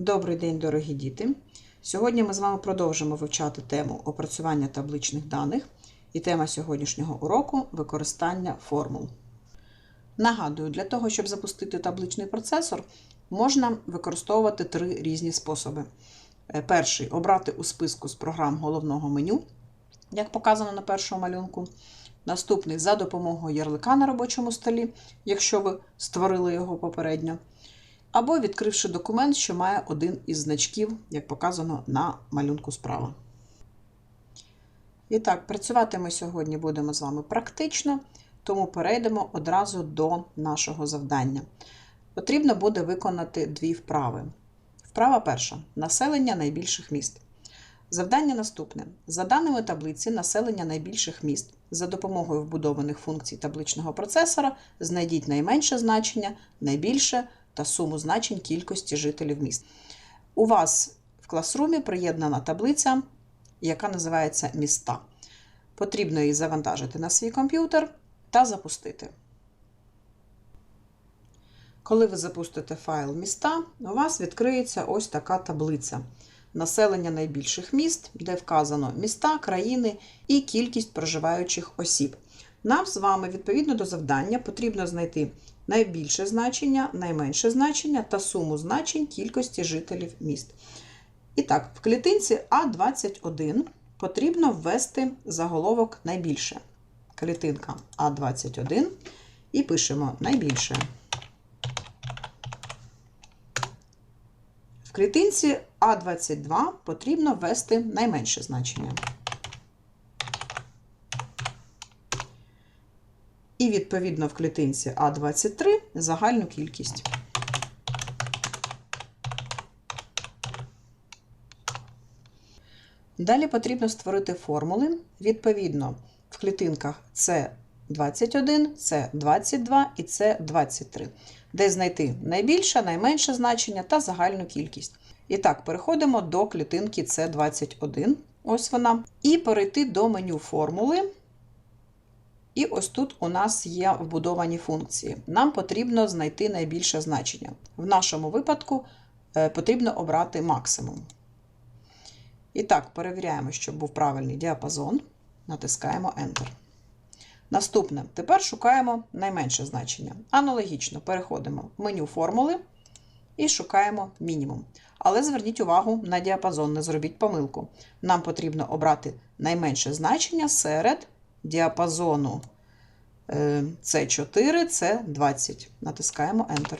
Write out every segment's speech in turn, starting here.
Добрий день, дорогі діти! Сьогодні ми з вами продовжимо вивчати тему опрацювання табличних даних і тема сьогоднішнього уроку використання формул. Нагадую, для того, щоб запустити табличний процесор, можна використовувати три різні способи. Е, Перший обрати у списку з програм головного меню, як показано на першому малюнку. Наступний за допомогою ярлика на робочому столі, якщо ви створили його попередньо або відкривши документ, що має один із значків, як показано на малюнку справа. І так, працювати ми сьогодні будемо з вами практично, тому перейдемо одразу до нашого завдання. Потрібно буде виконати дві вправи. Вправа перша населення найбільших міст. Завдання наступне: за даними таблиці населення найбільших міст за допомогою вбудованих функцій табличного процесора знайдіть найменше значення, найбільше та суму значень кількості жителів міст. У вас в класрумі приєднана таблиця, яка називається міста. Потрібно її завантажити на свій комп'ютер та запустити. Коли ви запустите файл міста, у вас відкриється ось така таблиця. Населення найбільших міст, де вказано міста, країни і кількість проживаючих осіб. Нам з вами, відповідно до завдання, потрібно знайти найбільше значення, найменше значення та суму значень кількості жителів міст. І так, в клітинці А21 потрібно ввести заголовок найбільше. Клітинка А21 і пишемо найбільше. В клітинці А22 потрібно ввести найменше значення. І, відповідно, в клітинці А23 загальну кількість. Далі потрібно створити формули. Відповідно, в клітинках С21, С22 і С23, де знайти найбільше, найменше значення та загальну кількість. І так, переходимо до клітинки С21. Ось вона. І перейти до меню формули. І ось тут у нас є вбудовані функції. Нам потрібно знайти найбільше значення. В нашому випадку е, потрібно обрати максимум. І так, перевіряємо, щоб був правильний діапазон. Натискаємо Enter. Наступне. Тепер шукаємо найменше значення. Аналогічно переходимо в меню формули і шукаємо мінімум. Але зверніть увагу на діапазон, не зробіть помилку. Нам потрібно обрати найменше значення серед діапазону C4, C20. Натискаємо Enter.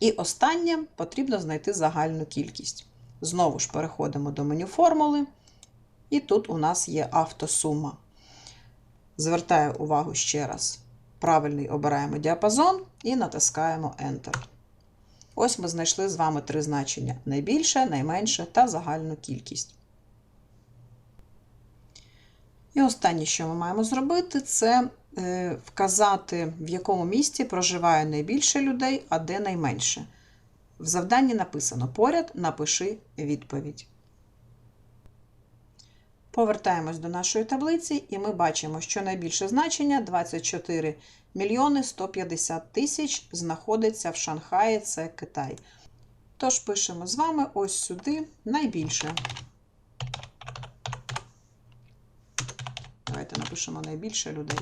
І останнє потрібно знайти загальну кількість. Знову ж переходимо до меню формули, і тут у нас є автосума. Звертаю увагу ще раз. Правильний обираємо діапазон і натискаємо Enter. Ось ми знайшли з вами три значення: найбільше, найменше та загальну кількість. І останнє, що ми маємо зробити, це е, вказати, в якому місті проживає найбільше людей, а де найменше. В завданні написано поряд напиши відповідь. Повертаємось до нашої таблиці, і ми бачимо, що найбільше значення 24 мільйони 150 тисяч знаходиться в Шанхаї, це Китай. Тож пишемо з вами ось сюди найбільше. Давайте напишемо найбільше людей.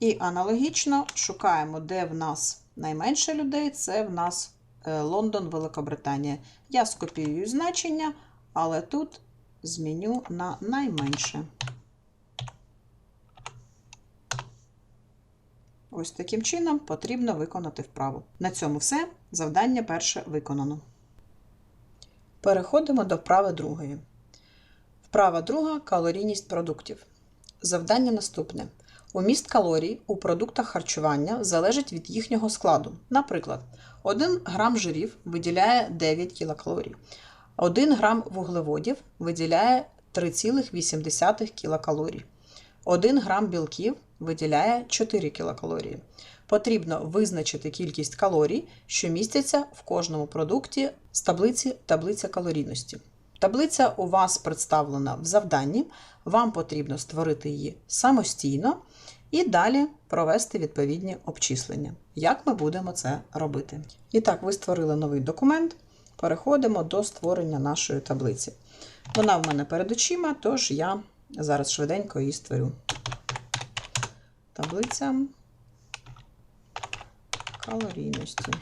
І аналогічно шукаємо, де в нас найменше людей, це в нас Лондон, Великобританія. Я скопіюю значення, але тут зміню на найменше. Ось таким чином потрібно виконати вправу. На цьому все. Завдання перше виконано. Переходимо до вправи другої. Вправа друга калорійність продуктів. Завдання наступне. Уміст калорій у продуктах харчування залежить від їхнього складу. Наприклад, 1 грам жирів виділяє 9 кілокалорій, 1 грам вуглеводів виділяє 3,8 кілокалорій, 1 грам білків виділяє 4 кілокалорії. Потрібно визначити кількість калорій, що містяться в кожному продукті з таблиці таблиця калорійності. Таблиця у вас представлена в завданні, вам потрібно створити її самостійно і далі провести відповідні обчислення. Як ми будемо це робити? І так, ви створили новий документ. переходимо до створення нашої таблиці. Вона в мене перед очима, тож я зараз швиденько її створю. Таблиця калорійності.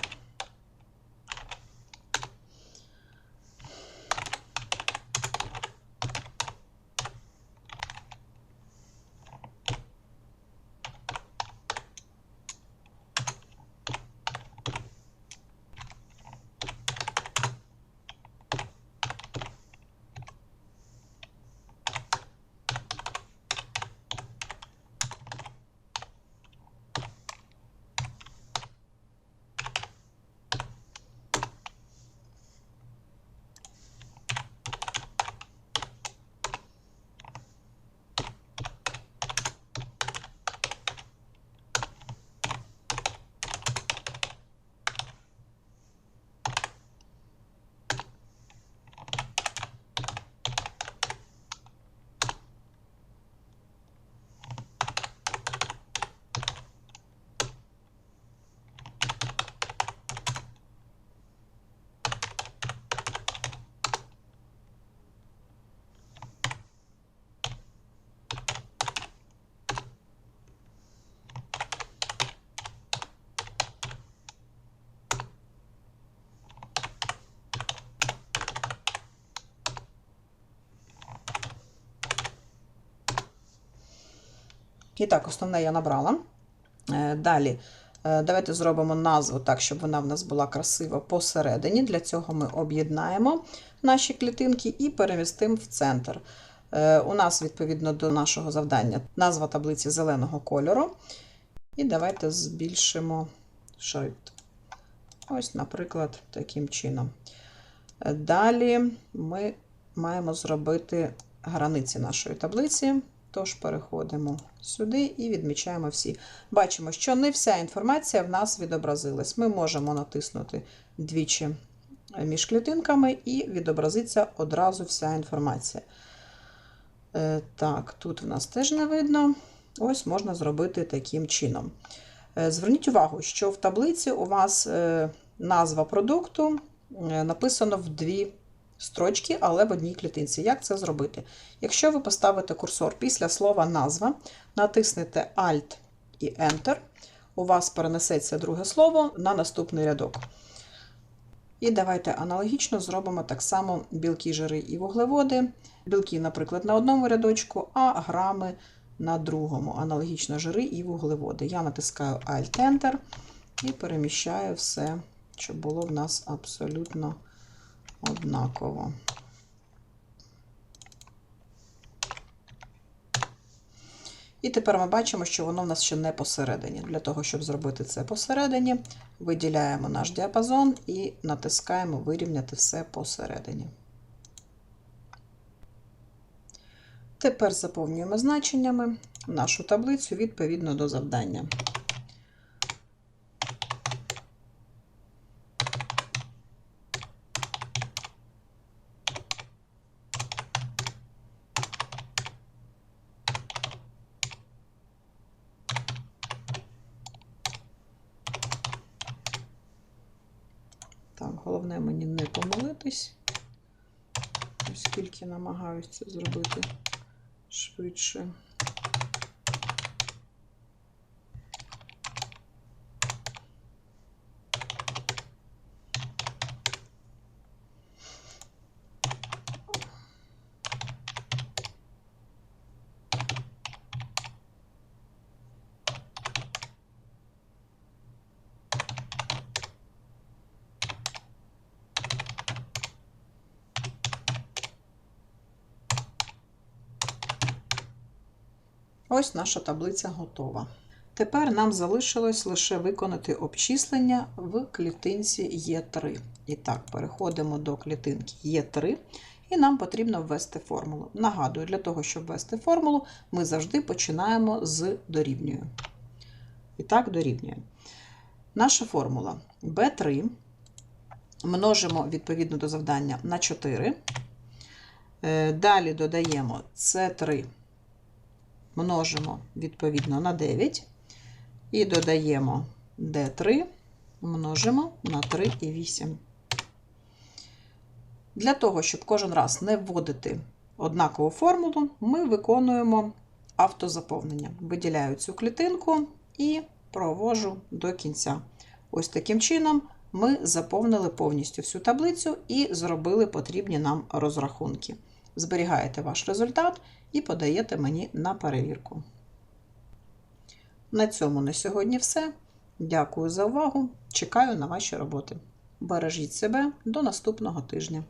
І так, основне я набрала. Е, Далі, е, давайте зробимо назву так, щоб вона в нас була красива посередині. Для цього ми об'єднаємо наші клітинки і перемістимо в центр. Е, У нас, відповідно до нашого завдання, назва таблиці зеленого кольору. І давайте збільшимо шрифт. Ось, наприклад, таким чином. Далі ми маємо зробити границі нашої таблиці. Тож переходимо сюди і відмічаємо всі. Бачимо, що не вся інформація в нас відобразилась. Ми можемо натиснути двічі між клітинками і відобразиться одразу вся інформація. Е, Так, тут в нас теж не видно. Ось можна зробити таким чином. Е, Зверніть увагу, що в таблиці у вас е, назва продукту написано в дві строчки, але в одній клітинці. Як це зробити? Якщо ви поставите курсор після слова назва, натиснете Alt і Enter, у вас перенесеться друге слово на наступний рядок. І давайте аналогічно зробимо так само білки, жири і вуглеводи. Білки, наприклад, на одному рядочку, а грами на другому. Аналогічно жири і вуглеводи. Я натискаю Alt-Enter і переміщаю все, щоб було в нас абсолютно однаково. І тепер ми бачимо, що воно в нас ще не посередині. Для того, щоб зробити це посередині, виділяємо наш діапазон і натискаємо вирівняти все посередині. Тепер заповнюємо значеннями нашу таблицю відповідно до завдання. Так, головне мені не помилитись, оскільки намагаюся це зробити швидше. Ось наша таблиця готова. Тепер нам залишилось лише виконати обчислення в клітинці Е3. І так, переходимо до клітинки Е3, і нам потрібно ввести формулу. Нагадую, для того, щоб ввести формулу, ми завжди починаємо з дорівнює. І так, дорівнює. Наша формула B3 множимо відповідно до завдання на 4. Е, Далі додаємо С3 множимо відповідно на 9 і додаємо D3, множимо на 3 і 8. Для того, щоб кожен раз не вводити однакову формулу, ми виконуємо автозаповнення. Виділяю цю клітинку і провожу до кінця. Ось таким чином ми заповнили повністю всю таблицю і зробили потрібні нам розрахунки. Зберігаєте ваш результат і подаєте мені на перевірку. На цьому на сьогодні все. Дякую за увагу. Чекаю на ваші роботи. Бережіть себе до наступного тижня.